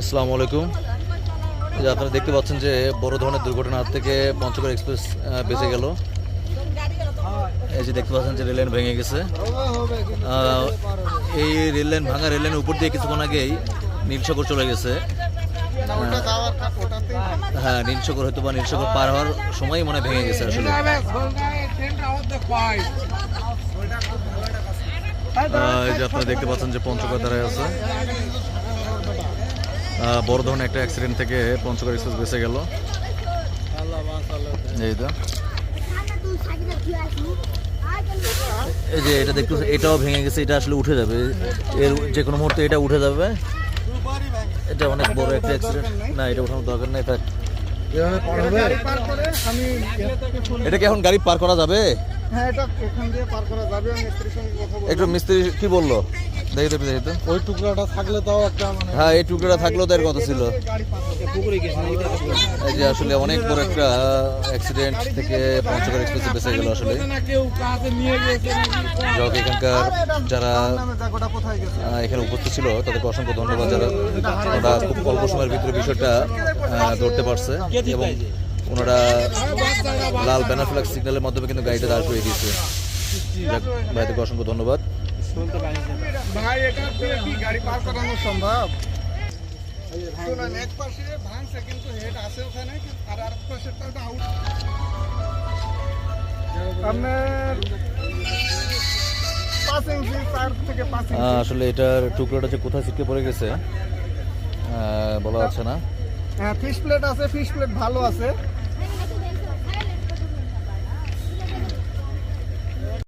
আসসালামু আলাইকুম। যে আপনারা দেখতে পাচ্ছেন যে বড় ধরনের দুর্ঘটনার হাত থেকে পঞ্চগড় এক্সপ্রেস বেঁচে গেল। এই যে দেখতে পাচ্ছেন যে রেল লাইন ভেঙে গেছে। এই রেল লাইন ভাঙা রেল লাইনের উপর দিয়ে কিছুক্ষণ আগেই নীলসাগর চলে গেছে। হ্যাঁ নীলসাগর হয়তো বা নীলসাগর পার হওয়ার সময় মনে ভেঙে গেছে আসলে। যে আপনারা দেখতে পাচ্ছেন যে পঞ্চগড় দাঁড়ায় আছে। বড় ধরনের একটা অ্যাক্সিডেন্ট থেকে পঞ্চগড় এক্সপ্রেস বেঁচে গেল। এই তো এই যে এটা দেখতে এটাও ভেঙে গেছে এটা আসলে উঠে যাবে। এর যে কোনো মুহূর্তে এটা উঠে যাবে। এটা অনেক বড় একটা অ্যাক্সিডেন্ট না এটা উঠানোর দরকার নেই এটা কি এখন গাড়ি পার করা যাবে? হ্যাঁ এটা এখান দিয়ে পার করা যাবে আমি স্ত্রীর সঙ্গে কথা বলব। একটু মিস্ত্রি কি বলল? দেখি তো দেখি তো ওই টুকরাটা থাকলে তাও একটা মানে হ্যাঁ এই টুকরোটা থাকলেও তো এর কথা ছিল। এই যে আসলে অনেক বড় একটা অ্যাক্সিডেন্ট থেকে পঞ্চগড় এক্সপ্রেসে বেঁচে গেল আসলে। যাক এখানকার যারা এখানে উপস্থিত ছিল তাদেরকে অসংখ্য ধন্যবাদ যারা ওরা খুব অল্প সময়ের ভিতরে বিষয়টা ধরতে পারছে। এবং ওনারা লাল ব্যানার ফ্ল্যাগ সিগন্যালের মাধ্যমে কিন্তু গাড়িটা দাঁড় করিয়ে দিয়েছে। ভাইদেরকে অসংখ্য ধন্যবাদ। ভাই এটা কি গাড়ি পার করানো সম্ভব? ভাঙছে কিন্তু হেড আছে ওখানে আর আউট আসলে এটার টুকরোটা যে কোথায় ছিটকে পড়ে গেছে বলা যাচ্ছে না। হ্যাঁ ফিশ প্লেট আছে ফিশ প্লেট ভালো আছে।